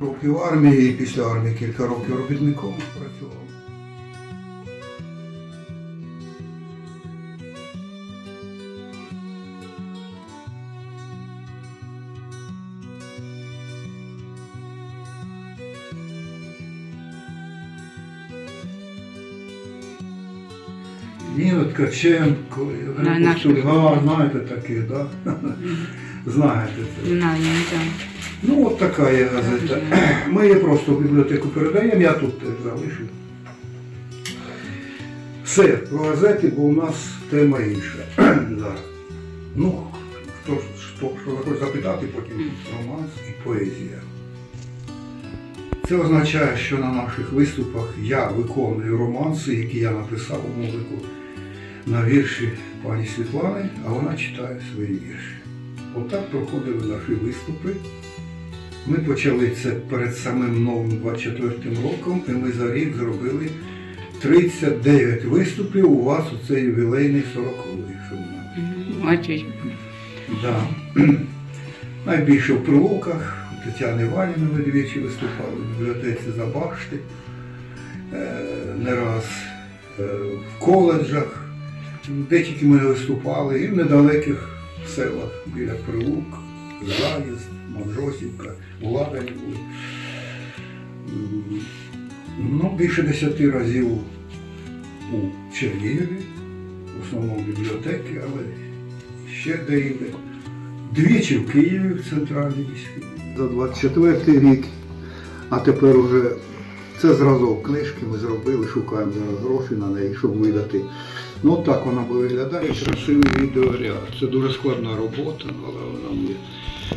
Років в армії і після армії кілька років робітником працював. Ніна Ткаченко, нашу. Костюга, знаєте такі, да? Знаєте це. Знаю, так. Ну, от така є газета. Ми її просто в бібліотеку передаємо, я тут теж залишу. Все, про газети, бо у нас тема інша. Зараз. Ну, хто хто, що захоче запитати, потім романс і поезія. Це означає, що на наших виступах я виконую романси, які я написав у музику на вірші пані Світлани, а вона читає свої вірші. Отак проходили наші виступи. Ми почали це перед самим новим 24 роком, і ми за рік зробили 39 виступів у вас у цей ювілейний 40-й, якщо не знаю. Да. Найбільше в Прилуках, у Тетяни Валіни ми двічі виступали, в бібліотеці Забашти, е, не раз е, в коледжах, де тільки ми виступали, і в недалеких селах біля Прилук, Заїзд, Манжосівка, Владані Ну, більше десяти разів у Чернігові, в основному бібліотеки, але ще де-інде. Двічі в Києві в центральній міській. За 24 рік, а тепер уже це зразок книжки ми зробили, шукаємо зараз гроші на неї, щоб видати. Ну так вона виглядає. Красивий відеоряд. Це дуже складна робота, але вона є.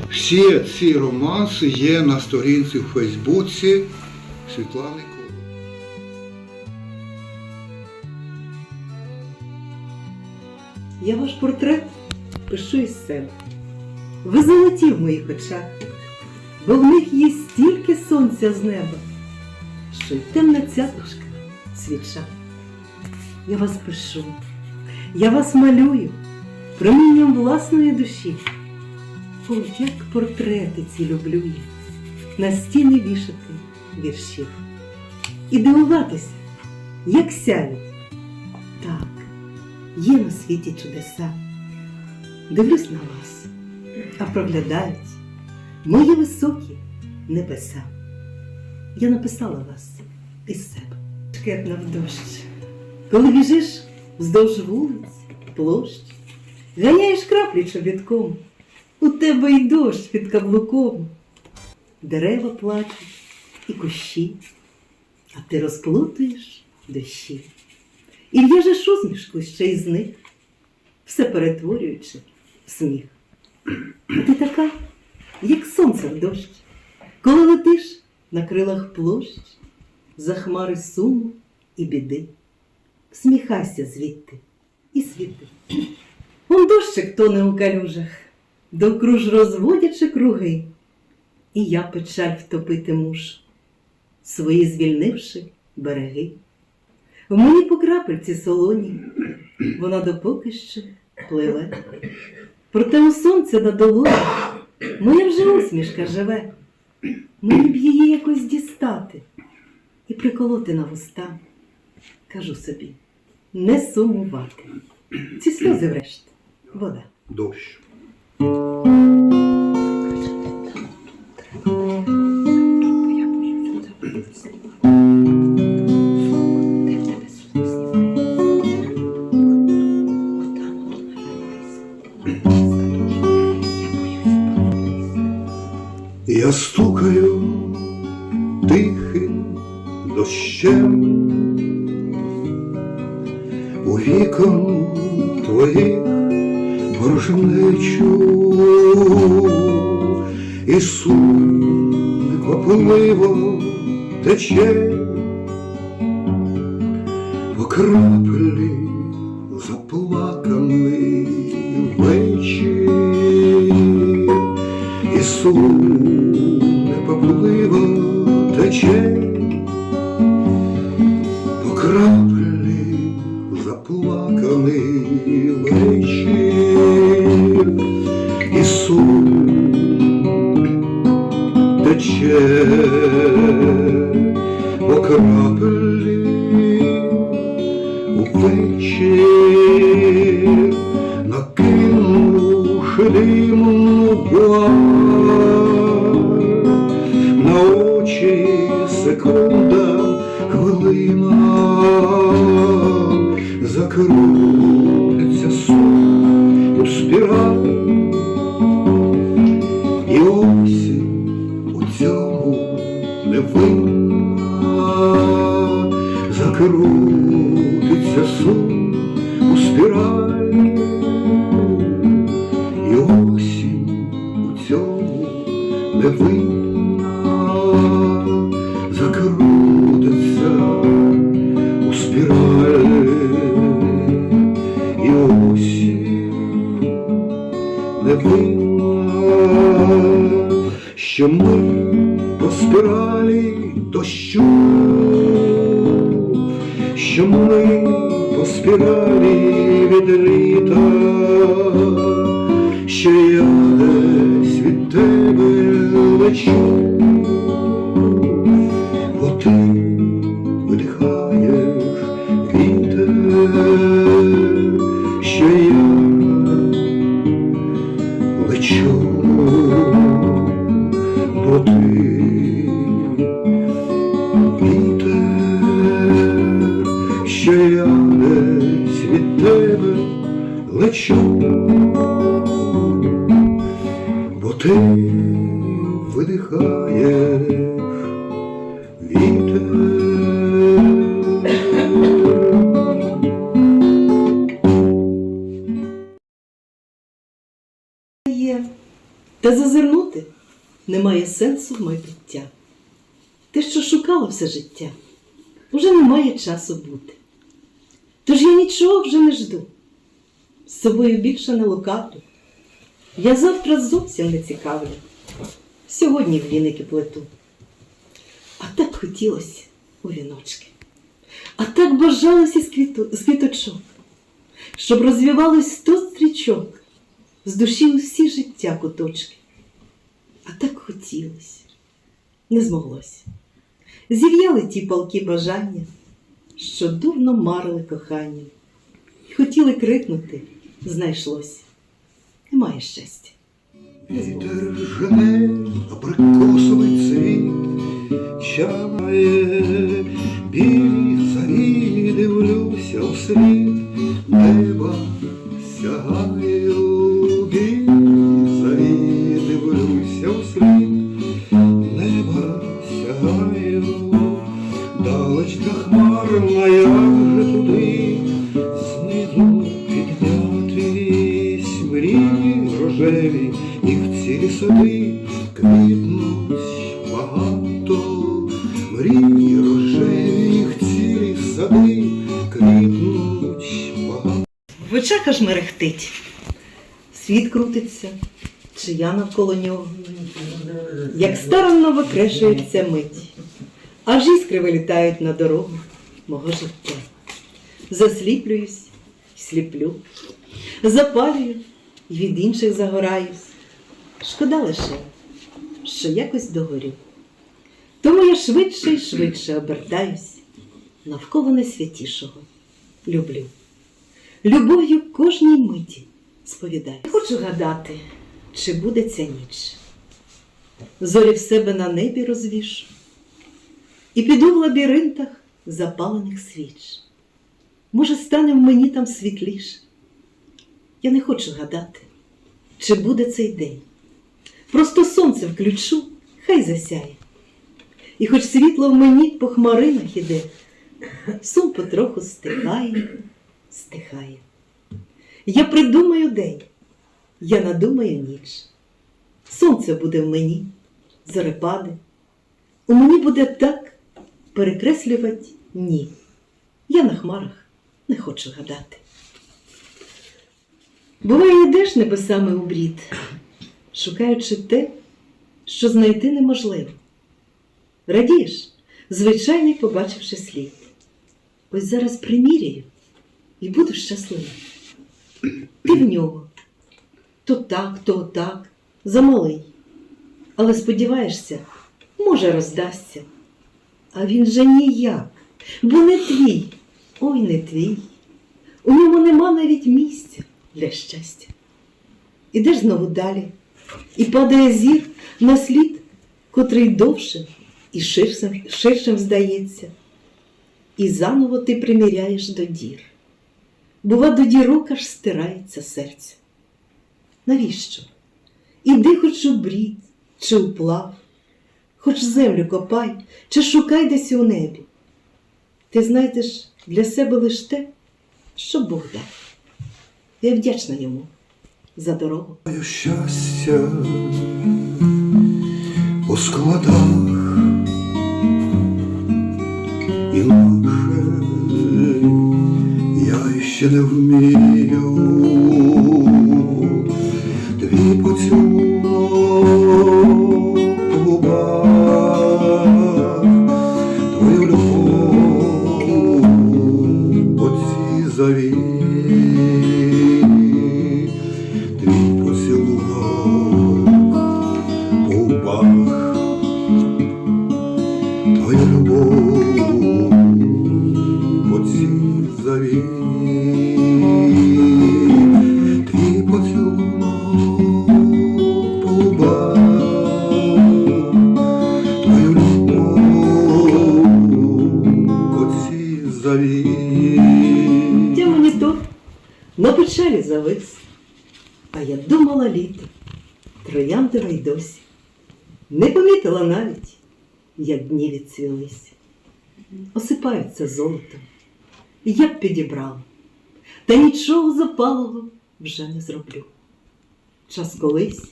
Всі ці романси є на сторінці в Фейсбуці Світлани Коло. Я ваш портрет пишу із себе. Ви золоті в моїх очах, бо в них є стільки сонця з неба, що й темна цяточка свіча. Я вас пишу, я вас малюю промінням власної душі. О, як портрети ці люблю я, на стіни вішати віршів. І дивуватися, як сяють. Так, Є на світі чудеса. Дивлюсь на вас, а проглядають мої високі небеса. Я написала вас із себе. Шкетна в дощ. Коли біжиш вздовж вулиць, площ, ганяєш краплі чобітком, у тебе й дощ під каблуком. Дерева плачуть і кущі, а ти розплутуєш дощі і в'яжеш усмішку ще й з них, все перетворюючи в сміх. А ти така, як сонце в дощ, коли летиш на крилах площ, за хмари суму і біди. Всміхайся звідти і світи. Он дощик тоне у калюжах, довкруж розводячи круги, і я печаль втопити мушу, свої звільнивши береги. В мені по крапельці солоні, вона допоки що пливе. Проте у сонце на долоні моя вже усмішка живе. Мені б її якось дістати і приколоти на вуста. Кажу собі, не сумувати. Ці сльози врешті, вода. Дощ. Я стукаю тихим дощем у вікон твоїх ворожнечу і сумне неквапливо тече. По краплі заплаканий вечір і сум не винна, закрутиться у спіралі, і осінь не винна, що ми немає сенсу майбуття. Те, що шукала все життя, уже немає часу бути. Тож я нічого вже не жду. З собою більше не лукавлю. Я завтра зовсім не цікавлю. Сьогодні в віники плету. А так хотілося у віночки. А так бажалося з, квіту, з квіточок, щоб розвивалось сто стрічок з душі усі життя куточки. А так хотілося, не змоглося. Зів'яли ті палки бажання, що дурно марили кохання. І хотіли крикнути, знайшлося. Немає щастя. Вітер жене абрикосовий цвіт, чає білі зарі, дивлюся у світ, неба сягаю, мрії рожеві, цілі сади квітнуть. В очах аж мерехтить. Світ крутиться, чи я навколо нього. Як старанно викрешується мить, аж іскри вилітають на дорогу мого життя. Засліплююсь і сліплю, запалюю і від інших загораюсь. Шкода лише, що якось догорю. Тому я швидше і швидше обертаюсь навколо найсвятішого. Люблю. Любов'ю кожній миті сповідаю. Хочу гадати, чи буде ця ніч. Зорі в себе на небі розвішу і піду в лабіринтах запалених свіч. Може, стане в мені там світліше. Я не хочу гадати, чи буде цей день. Просто сонце включу, хай засяє. І хоч світло в мені по хмаринах іде, сум потроху стихає, стихає. Я придумаю день, я надумаю ніч. Сонце буде в мені, зорепади. У мені буде так перекреслювати ні. Я на хмарах не хочу гадати. Буває, йдеш небесами у брід, шукаючи те, що знайти неможливо. Радієш, звичайний побачивши слід. Ось зараз приміряю і буду щасливий. Ти в нього. То так, то так, замалий. Але сподіваєшся, Може, роздасться. А він же ніяк, бо не твій, ой не твій. У ньому нема навіть місця для щастя. Ідеш знову далі, і падає зір на слід, котрий довшим і ширшим, ширшим здається. І заново ти приміряєш до дір. Бува, до дірок аж стирається серце. Навіщо? Іди хоч у брід, чи у плав, хоч землю копай, чи шукай десь у небі. Ти знайдеш для себе лише те, що Бог дав. Я вдячна йому за дорогу. Моє щастя по складах інакше я ще не вмію завис, а я думала літо, трояндова й досі. Не помітила навіть, як дні відцвілись, осипаються золотом. Я б підібрала, та нічого запалого вже не зроблю. Час колись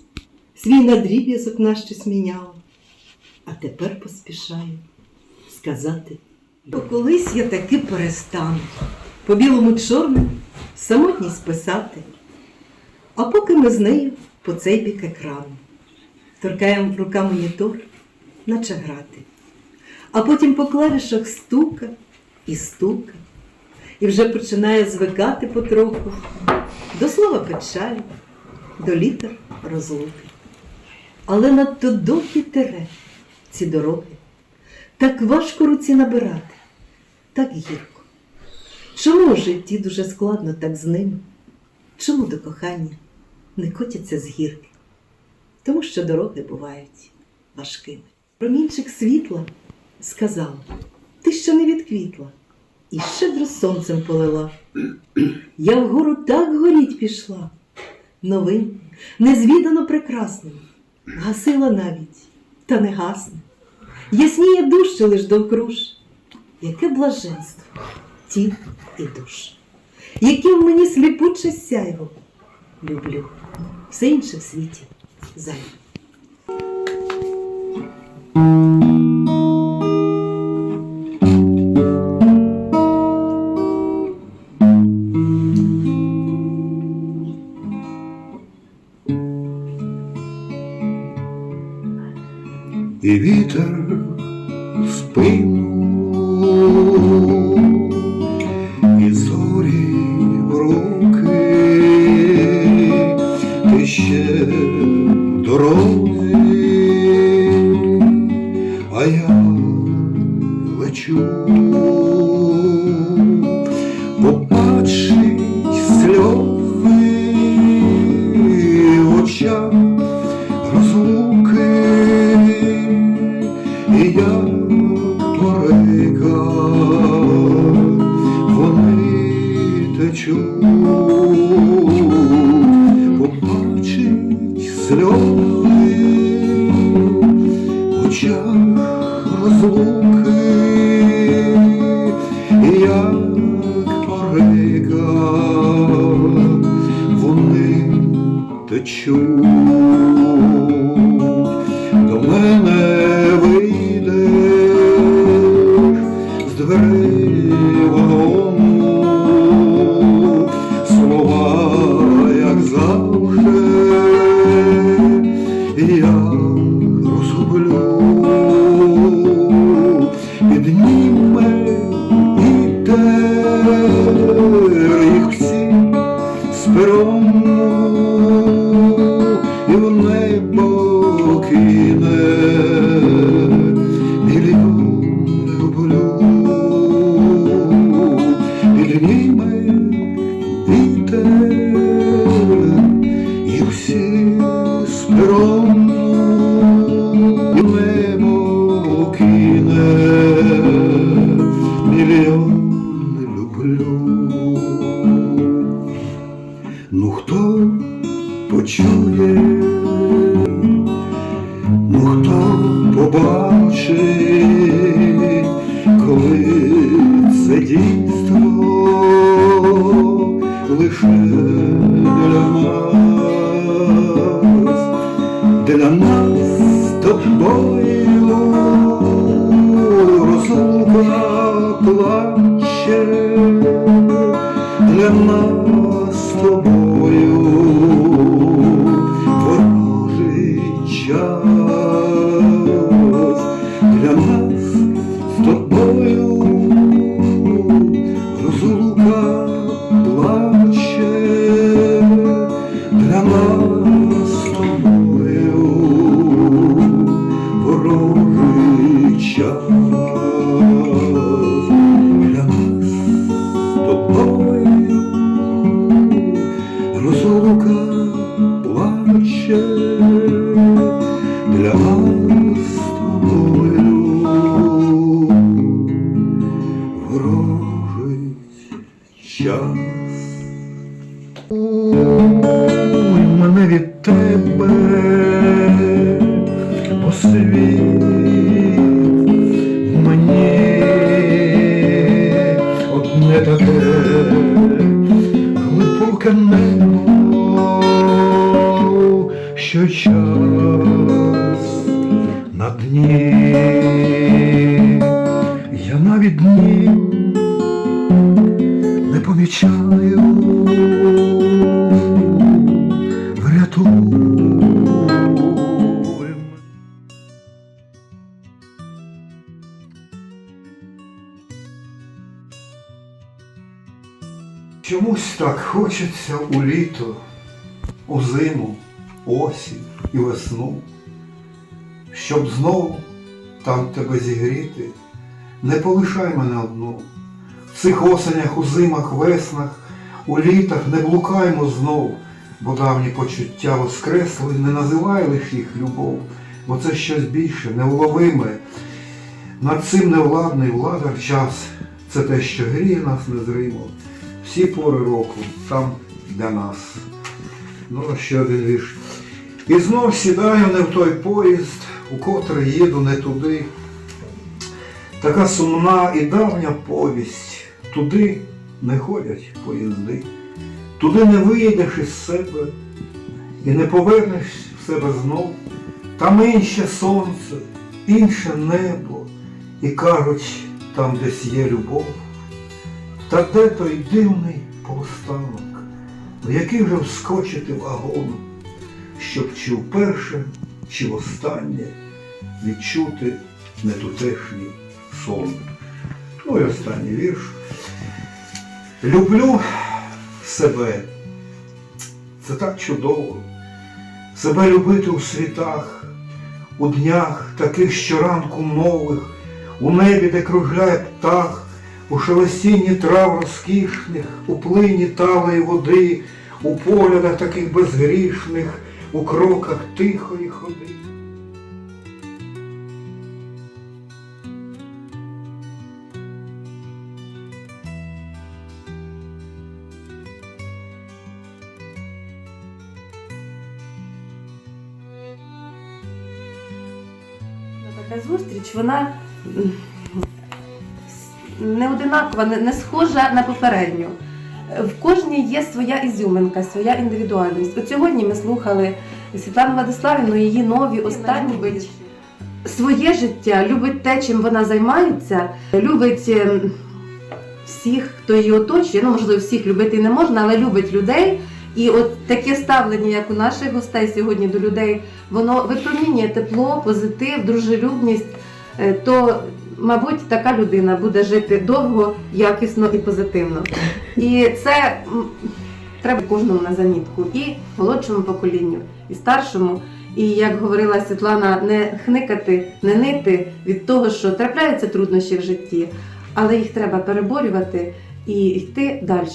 свій надріб'язок наш щось міняла, а тепер поспішаю сказати, бо колись я таки перестану. По білому чорному самотність писати. А поки ми з нею по цей бік екрану торкаємо в рука монітор, наче грати. А потім по клавішах стука і стука, і вже починає звикати потроху до слова печалі, до літер розлуки. Але надто довгі тере ці дороги, так важко руці набирати, так гірко. Чому в житті дуже складно так з ними? Чому до кохання не котяться з гірки? Тому що дороги бувають важкими. Промінчик світла сказав, ти ще не відквітла, і щедро сонцем полила. Я вгору так горіть пішла, новим, незвідано прекрасним, гасила навіть, та не гасне. Ясніє дужче лиш довкруж, яке блаженство, тіл і душ, яке в мені сліпуче сяйво, люблю, все інше в світі зайве. і вітер спину, ну хто почує? Мене Чомусь так хочеться у літо, у зиму, осінь і весну, щоб знов там тебе зігріти, не полишай мене одну. В цих осенях, у зимах, веснах, у літах не блукаймо знов, бо давні почуття воскресли, не називай лиш їх любов, бо це щось більше, невловиме. Над цим невладний владар час, це те, що гріє нас незримо. Всі пори року там для нас. Ну, ще один вірш. І знов сідаю не в той поїзд, у котрий їду не туди. Така сумна і давня повість. Туди не ходять поїзди. Туди не виїдеш із себе і не повернеш в себе знов. Там інше сонце, інше небо, і кажуть, там десь є любов. Та де той дивний повстанок, в який вже вскочити вагон, щоб чи вперше, чи востаннє відчути нетутешній сон. Ну і останній вірш. Люблю себе. Це так чудово. Себе любити у світах, у днях таких щоранку нових, у небі, де кружляє птах, у шелестінні трав розкішних, у плині талої води, у поглядах таких безгрішних, у кроках тихої ходи. Така зустріч, вона не одинакова, не, не схожа на попередню. В кожній є своя ізюминка, своя індивідуальність. От сьогодні ми слухали Світлану Владиславівну, її нові останні любить своє життя, любить те, чим вона займається, любить ем, всіх, хто її оточує. Ну, можливо, всіх любити не можна, але любить людей. І от таке ставлення, як у наших гостей сьогодні до людей, воно випромінює тепло, позитив, дружелюбність. Е, То, мабуть, така людина буде жити довго, якісно і позитивно. І це треба кожному на замітку, і молодшому поколінню, і старшому. І як говорила Світлана, не хникати, не нити від того, що трапляються труднощі в житті, але їх треба переборювати і йти далі.